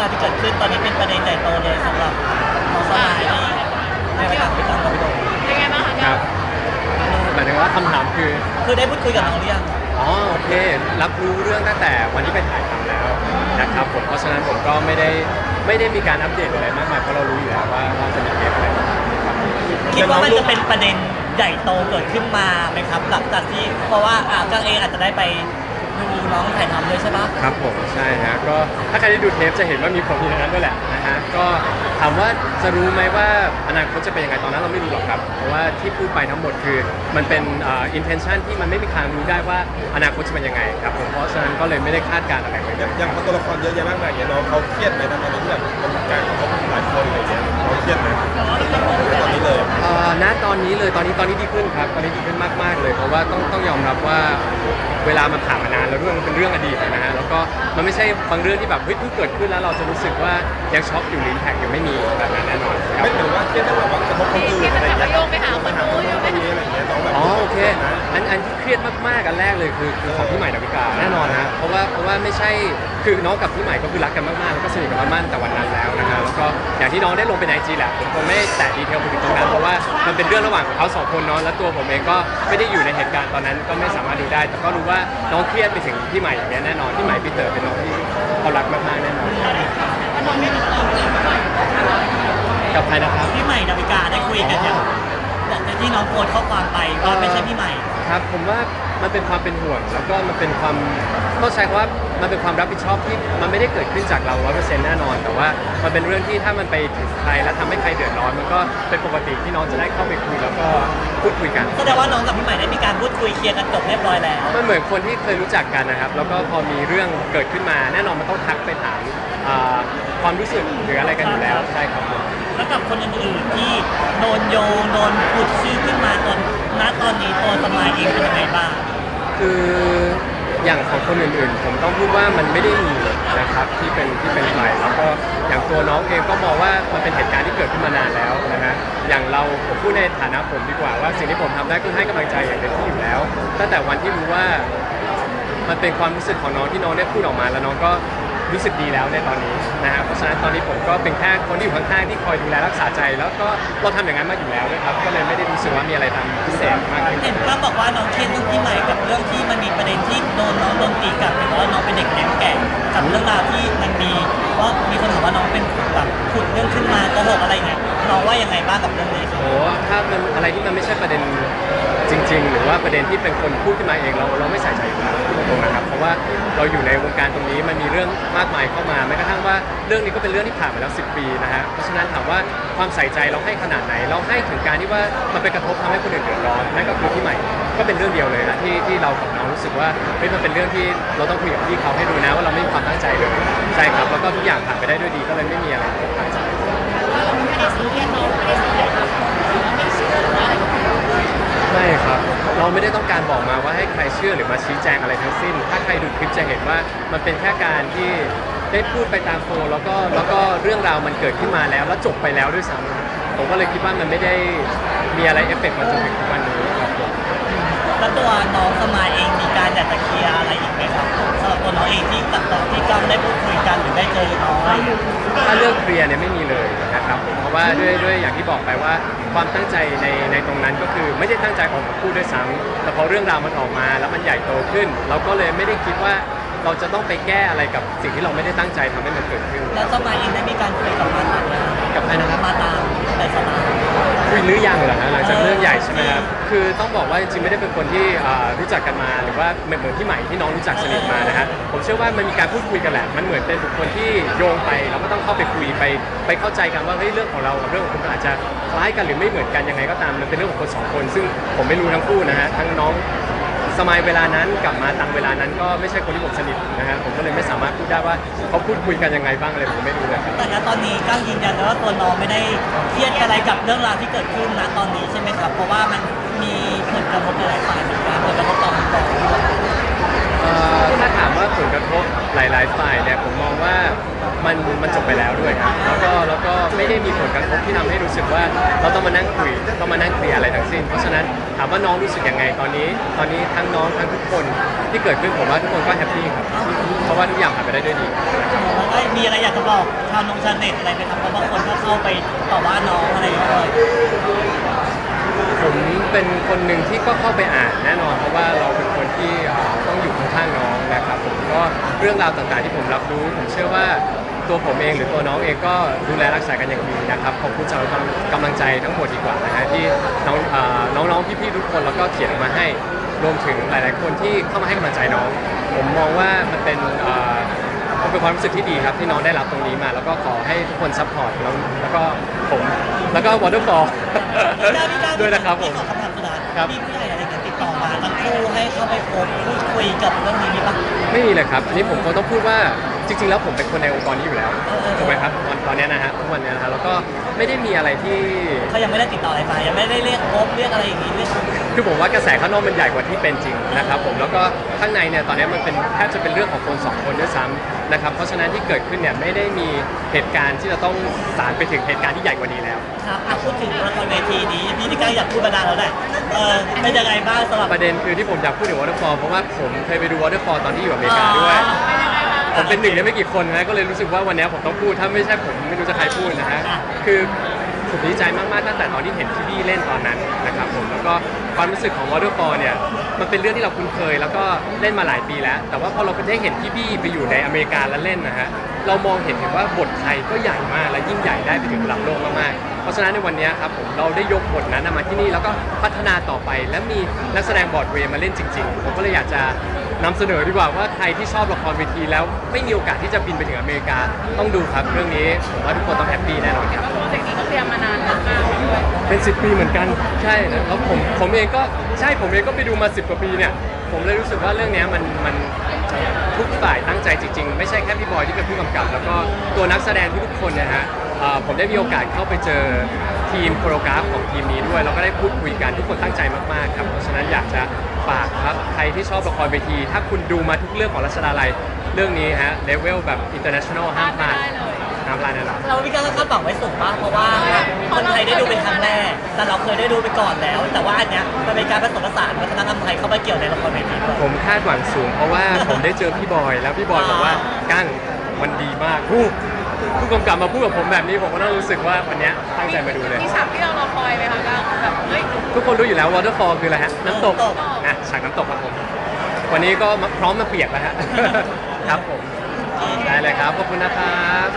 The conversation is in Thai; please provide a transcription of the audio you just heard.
ราวที่เกิดขึ้นตอนนี้เป็นประเด็นใหญ่โตเลยสำหรับน้องสมัยในรายการพี่ตังกับพี่โดมเป็นไงบ้างคะครับหมายถึงว่าคำถามคือ คือได้พูดคุยกับน้องหรือยังอ๋อโอเค รับรู้เรื่องตั้งแต่วันที่ไปถ่ายทำแล้วนะครับผมเพราะฉะนั้นผมก็ไม่ได้ไม่ได้มีการอัปเดตอะไรมากมายเพราะเรารู้อยู่แล้วว่าว่าจะมีเทปอะไรบ้างครับคิดว่ามันจะเป็นประเด็นใหญ่โตเกิดขึ้นมาไหมครับหลังจากที่เพราะว่าอ่ากังเองอาจจะได้ไป ดูน้องถ่ายทำด้วยใช่ปะครับผมใช่ฮะก็ถ้าใครได้ดูเทปจะเห็นว่ามีผมอยู่ในนั้นด้วยแหละนะฮะก็ถามว่าจะรู้ไหมว่าอนาคตจะเป็นยังไงตอนนั้นเราไม่รู้หรอกครับ เพราะว่าที่พูดไปทั้งหมดคือมันเป็นอ่า intention ที่มันไม่มีทางรู้ได้ว่าอนาคตจะเป็นยังไงครับผมเพราะฉะนั้นก็เลยไม่ได้คาดการณ์อะไรไว้อย่างอย่างพอตัวละครเยอะแยะมากมายอย่างเงี้ยน้องเขาเครียดไหมตอนนี้ที่แบบมันมีการกระทบหลายคนอะไรเงี้ยน้องเค รียดไหมตอนนี้เลย เอ่อณตอนนี้เลยตอนนี้ตอนนี้ดีขึ้นครับ ตอนนี้ดีขึ้นมากๆเลย เพราะว่าต้องต้องยอมรับว่าเวลามันผ่านมานานแล้วเรื่องมันเป็นเรื่องอดีตนะฮะแล้วก็มันไม่ใช่บางเรื่องที่แบบเฮ้ยเพิ่งเกิดขึ้นแล้วเราจะรู้สึกว่ายังช็อกอยู่หรือแท็กอยู่ไม่มีแบบนั้นแน่นอนครับ ไม่เหมือนว่าเครียดต้องแบบว่ากระทบคนที่อื่นที่อะมันไรแบบเงี้ว่ายโยงไปหาคนนู้นโยงไปคนหานี้อะไรเงี้ยน้องแบบอ๋อโอเคอันอันที่เครียดมากๆอันแรกเลยคือคือของพี่ใหม่ดาวิกาแน่นอนนะเพราะว่าเพราะว่าไม่ใช่คือน้องกับพี่ใหม่ก็คือรักกันมากๆแล้วก็สนิทกันมากๆตั้งแต่วันนั้นแล้วนะฮะแล้วก็อย่างที่น้องได้ลงไปในไอจีแหละผมคงไม่แตะดีเทลไปถึงตรงนั้นเพราะว่ามันเป็นเรื่องระหว่างของเขาสองคนเนาะแล้วตัวผมเองก็ไม่ได้อยู่ในเหตุการณ์ตอนนั้นก็ไม่สามารถดูได้ แต่ก็รู้ว่าน้องเครียดไปถึงพี่ใหม่อย่างเงี้ยแน่นอนพี่ใหม่พี่เต๋อเป็นน้องที่เขารักมากๆแน่นอนกับใครนะครับพี่ใหม่ดาวิกาได้คุยกันยังแต่ที่น้องโพสต์ข้อความไปว่าไม่ใช่พี่ใหม่ ครับผมว่ามันเป็นความเป็นห่วงแล้วก็มันเป็นความต้องใช้คำว่า มันเป็นความรับผิดชอบที่มันไม่ได้เกิดขึ้นจากเราร้อยเปอร์เซ็นต์แน่นอน แต่ว่ามันเป็นเรื่องที่ถ้ามันไปถึงใครแล้วทำให้ใครเดือดร้อน มันก็เป็นปกติที่น้องจะได้เข้าไปคุยแล้วก็พูดคุยกัน แสดงว่าน้องกับพี่ใหม่ได้มีการพูดคุยเคลียร์กันจบเรียบร้อยแล้ว มันเหมือนคนที่เคยรู้จักกันนะครับ แล้วก็พอมีเรื่องเกิดขึ้นมาแน่นอนมันต้องทักไปถามอ่าความรู้สึกหรืออะไรกันอยู่แล้วใช่ครับผมแล้วกับคนอื่นๆที่โดนโยงโดนขุดชื่อขึ้นมาตอนณตอนนี้ตัวสมายเองเป็นยังไงบ้าง คือ อย่างของคนอื่นๆ ผมต้องพูดว่ามันไม่ได้มีนะครับที่เป็นที่เป็นใครแล้วก็อย่างตัวน้องเองก็มองว่ามันเป็นเหตุการณ์ที่เกิดขึ้นมานานแล้วนะฮะอย่างเราผมพูดในฐานะผมดีกว่าว่าสิ่งที่ผมทำได้คือให้กำลังใจอย่างเต็มที่อยู่แล้ว ตั้งแต่วันที่รู้ว่ามันเป็นความรู้สึกของน้องที่น้องได้พูดออกมาแล้วน้องก็รู้สึกดีแล้วในตอนนี้นะฮะเพราะฉะนั้นตอนนี้ผมก็เป็นแค่คนที่อยู่ข้างๆที่คอยดูแลรักษาใจ แล้วก็เราทำอย่างนั้นมาอยู่แล้วนะครับ ก็เลยไม่ได้รู้สึกว่ามีอะไรทำพิเศษมากนเห็นป้าบอกว่าน้องเครียดเรื่องพี่ใหม่กับเรื่องที่มันมี โดนน้องโดนตีกลับเพราะว่าน้องเป็นเด็กแก่แก่กับเรื่องราวที่มันมีว่ามีคนบอกว่าน้องเป็นแบบขุดเรื่องขึ้นมาโกหกอะไรเงี้ย น้องว่ายังไงบ้างกับเรื่องนี้ครับโอ้ถ้ามันอะไรที่มันไม่ใช่ประเด็นจริง ๆ หรือว่าประเด็นที่เป็นคนพูดขึ้นมาเองเราเราไม่ใส่ใจอยู่แล้วตรงนะครับ เพราะว่าเราอยู่ในวงการตรงนี้มันมีเรื่องมากมายเข้ามาแม้กระทั่งว่าเรื่องนี้ก็เป็นเรื่องที่ผ่านมาแล้ว 10 ปีนะฮะเพราะฉะนั้นถามว่าความใส่ใจเราให้ขนาดไหน เราให้ถึงการที่ว่ามันไปกระทบทำให้คนอื่นเดือดร้อนนั่นก็คือที่ใหม่ก็เป็นเรื่องเดียวเลยนะที่ที่เรากับน้องรู้สึกว่าเฮ้ยมันเป็นเรื่องที่เราต้องคุยกับพี่เขาให้ดูนะว่าเราไม่มีความตั้งใจเลยใช่ครับแล้วก็ทุกอย่างผ่านไปได้ด้วยดีก็เลยไม่มีอะไรที่ตั้งใจ ไม่ได้ซีเรียสน้องไม่ได้ซีเรียสครับไม่เชื่อหรือว่าอะไรก็ไม่รู้ไม่ครับ เราไม่ได้ต้องการบอกมาว่าให้ใครเชื่อหรือมาชี้แจงอะไรทั้งสิ้น ถ้าใครดูคลิปจะเห็นว่ามันเป็นแค่การที่ได้พูดไปตามโฟล์แล้วก็แล้วก็เรื่องราวมันเกิดขึ้นมาแล้ว แล้วจบไปแล้วด้วยซ้ำผมก็เลยคิดว่ามันไม่ได้มีอะไรเอฟเฟกต์มาจนถึงทุกวันนี้ครับผมแล้วตัวน้องสมายเองมีการอยากจะเคลียร์อะไรอีกไหมครับสำหรับตัวน้องเองที่กับตอนที่กังได้พูดคุยกันหรือได้เจอน้องอะไรอย่างเงี้ยถ้าเรื่องเคลียร์เนี่ยไม่มีเลยนะ ครับผมเพราะว่าด้วยด้วยอย่างที่บอกไปว่า ความตั้งใจในในตรงนั้นก็คือไม่ได้ตั้งใจออกมาพูดด้วยซ้ำแต่พอเรื่องราวมันออกมาแล้วมันใหญ่โตขึ้น เราก็เลยไม่ได้คิดว่าเราจะต้องไปแก้อะไรกับสิ่งที่เราไม่ได้ตั้งใจทำให้มันเกิดขึ้นแล้วสมายเองได้มีการคุยกับมาตามยังกับใครนะครับ มาตาม แต่สมายคุยหรือยังเหรอฮะหลังจากเรื่องใหญ่ใช่ไหมครับคือต้องบอกว่าจริงๆไม่ได้เป็นคนที่อ่ารู้จักกันมา หรือว่าเหมือนเหมือนที่ใหม่ที่น้องรู้จักสนิทมานะฮะผมเชื่อว่ามันมีการพูดคุยกันแหละมันเหมือนเป็นบุคคลที่โยงไปเราก็ต้องเข้าไปคุยไป ไปเข้าใจกันว่าเฮ้ยเรื่องของเรากับเรื่องของคุณอาจจะคล้ายกันหรือไม่เหมือนกันยังไงก็ตามมันเป็นเรื่องของคนสองคน ซึ่งผมไม่รู้ทั้งคู่นะฮะทั้งน้อง สมัยเวลานั้นกับมาตังเวลานั้นก็ไม่ใช่คนที่ผมสนิทนะฮะผมก็เลยไม่สามารถพูดได้ว่าเขาพูดคุยกันยังไงบ้างเลยผมไม่รู้เลยครับ แต่ณตอนนี้ก้างยืนยันแล้วว่าตัวน้องไม่ได้เครียดอะไรกับเรื่องราวที่เกิดขึ้นณตอนนี้ใช่ไหมครับ เพราะว่ามันมีผลกระทบหลายฝ่ายเหมือนกันผลกระทบต่อองค์กรด้วยเอ่อถ้าถามว่าผลกระทบหลาย ๆ ฝ่ายเนี่ยผมมองว่ามันมันจบไปแล้วด้วยครับแล้วก็แล้วก็ไม่ได้มีผลกระทบที่ทำให้รู้สึกว่าเราต้องมานั่งคุยต้องมานั่งเคลียร์อะไรทั้ง สิ้น เพราะฉะนั้นถามว่าน้องรู้สึกยังไงตอนนี้ ตอนนี้ทั้งน้องทั้งทุกคนที่เกิดขึ้นผมว่าทุกคนก็แฮปปี้ครับเพราะว่าทุกอย่างผ่านไปได้ด้วยดี แล้วก็มีอะไรอยากจะบอกชาวนงชาวเน็ตอะไรไหมครับเพราะบางคนก็เข้าไปต่อว่าน้องอะไรอย่างเงี้ยผมเป็นคนหนึ่งที่ก็เข้าไปอ่านแน่นอน เพราะว่าเราเป็นคนที่เอ่อต้องอยู่ข้างๆน้องนะครับผมก็เรื่องราวต่างๆที่ผมรับรู้ ผมเชื่อว่า ตัวผมเองหรือตัวน้องเองก็ดูแลรักษากันอย่างดีนะครับขอบคุณสำหรับกำลังใจทั้งหมดดีกว่านะฮะที่น้องเอ่อน้องๆพี่ๆทุกคนแล้วก็เขียนออกมาให้รวมถึงหลาย ๆ คนที่เข้ามาให้กำลังใจน้อง ผมมองว่ามันเป็นเอ่อมันเป็นความรู้สึกที่ดีครับที่น้องได้รับตรงนี้มา แล้วก็ขอให้ทุกคนซัพพอร์ตแล้วแล้วก็ผมแล้วก็วอเตอร์ฟอลด้วยนะครับผมขอคำถามสุดท้ายครับ มีผู้ใหญ่อะไรกันติดต่อมาทั้งคู่ให้เข้าไปพบพูดคุยกับเรื่องนี้มีปะไม่มีเลยครับ อันนี้ผมคงต้องพูดว่า จริงๆ แล้วผมเป็นคนในองค์กรนี้อยู่แล้วเออเออถูกไหมครับตอนตอนเนี้ยนะฮะทุกวันเนี้ยนะฮะแล้วก็ไม่ได้มีอะไรที่ เขายังไม่ได้ติดต่ออะไรมายังไม่ได้เรียกพบเรียกอะไรอย่างนี้เรียกคือผมว่ากระแสข้างนอกมันใหญ่กว่าที่เป็นจริงนะครับผมแล้วก็ข้างในเนี่ยตอนเนี้ยมันเป็นแทบจะเป็นเรื่องของคนสองคนด้วยซ้ำนะครับเพราะฉะนั้นที่เกิดขึ้นเนี่ยไม่ได้มีเหตุการณ์ที่จะต้องสารไปถึงเหตุการณ์ที่ใหญ่กว่านี้แล้ว ครับอะพูดถึงละครเวทีนี้พี่นิก้าอยากพูดมานานแล้วแหละเออเป็นยังไงบ้างสำหรับ ประเด็นคือที่ผมอยากพูดถึงวอเตอร์ฟอลเพราะว่าผมเคยไปดูวอเตอร์ฟอลตอนที่อยู่อเมริกาด้วย ผมเป็นหนึ่งในไม่กี่คนนะก็เลยรู้สึกว่าวันนี้ผมต้องพูดถ้าไม่ใช่ผมไม่รู้จะใครพูดนะฮะคือผมดีใจมากๆตั้งแต่ตอนที่เห็นพี่บี้เล่นตอนนั้นนะครับผมแล้วก็ความรู้สึกของ Waterfall เนี่ยมันเป็นเรื่องที่เราคุ้นเคย แล้วก็เล่นมาหลายปีแล้ว แต่ว่าพอเราไปได้เห็นพี่บี้ไปอยู่ในอเมริกาแล้วเล่นนะฮะเรามองเห็นถึงว่าบทไทยก็ใหญ่มากและยิ่งใหญ่ได้ไปถึงระดับโลกมากๆเพราะฉะนั้นในวันนี้ครับผมเราได้ยกบทนั้นมาที่นี่แล้วก็พัฒนาต่อไป และมีนักแสดงบอร์ดเวย์มาเล่นจริง ๆ ผมก็เลยอยากจะ นำเสนอดีกว่าว่าใครที่ชอบละครเวทีแล้วไม่มีโอกาสที่จะบินไปถึงอเมริกา ต้องดูครับเรื่องนี้ผมว่าทุกคนต้องแฮปปี้แน่นอนครับโปรเจกต์นี้ก็เตรียมมานานมากๆด้วยเป็น 10 ปีเหมือนกันใช่แล้วผมผมเองก็ใช่ผมเองก็ไปดูมา 10 กว่าปีเนี่ยผมเลยรู้สึกว่าเรื่องเนี้ยมันมันทุกฝ่ายตั้งใจจริง ๆ ไม่ใช่แค่พี่บอยที่เป็นผู้กำกับ แล้วก็ตัวนักแสดงทุกๆคนเนะฮะเอ่อผมได้มีโอกาสเข้าไปเจอทีมโคโรกราฟของทีมนี้ด้วย แล้วก็ได้พูดคุยกันทุกคนตั้งใจมากๆครับเพราะฉะนั้นอยากจะ ฝากครับ ใครที่ชอบละครเวที ถ้าคุณดูมาทุกเรื่องของรัชดาลัย เรื่องนี้ฮะเลเวลแบบ international ห้ามพลาดไม่ได้เลยห้ามพลาดแน่นอน เราพี่ก้าก็คาดหวังไว้สูงมากเพราะว่าคนไทยได้ดูเป็นครั้งแรก แต่เราเคยได้ดูไปก่อนแล้ว แต่ว่าอันเนี้ยมันเป็นการผสมผสานวัฒนธรรมไทยเข้าไปเกี่ยวในละครเวทีด้วยผมคาดหวังสูงเพราะว่าผมได้เจอพี่บอยแล้วพี่บอยบอกว่ากั้งมันดีมาก ผู้ผู้กำกับมาพูดกับผมแบบนี้ผมก็ต้องรู้สึกว่าวันเนี้ยตั้งใจมาดูเลย มีฉากที่เรารอคอยไหมคะก้าวแบบเฮ้ยทุกคนรู้อยู่แล้ว waterfall คืออะไรฮะน้ำตกอะฉากน้ำตกครับผมวันนี้ก็มาพร้อมมาเปียกแล้วฮะ ครับผมได้เลยครับขอบคุณนะครับ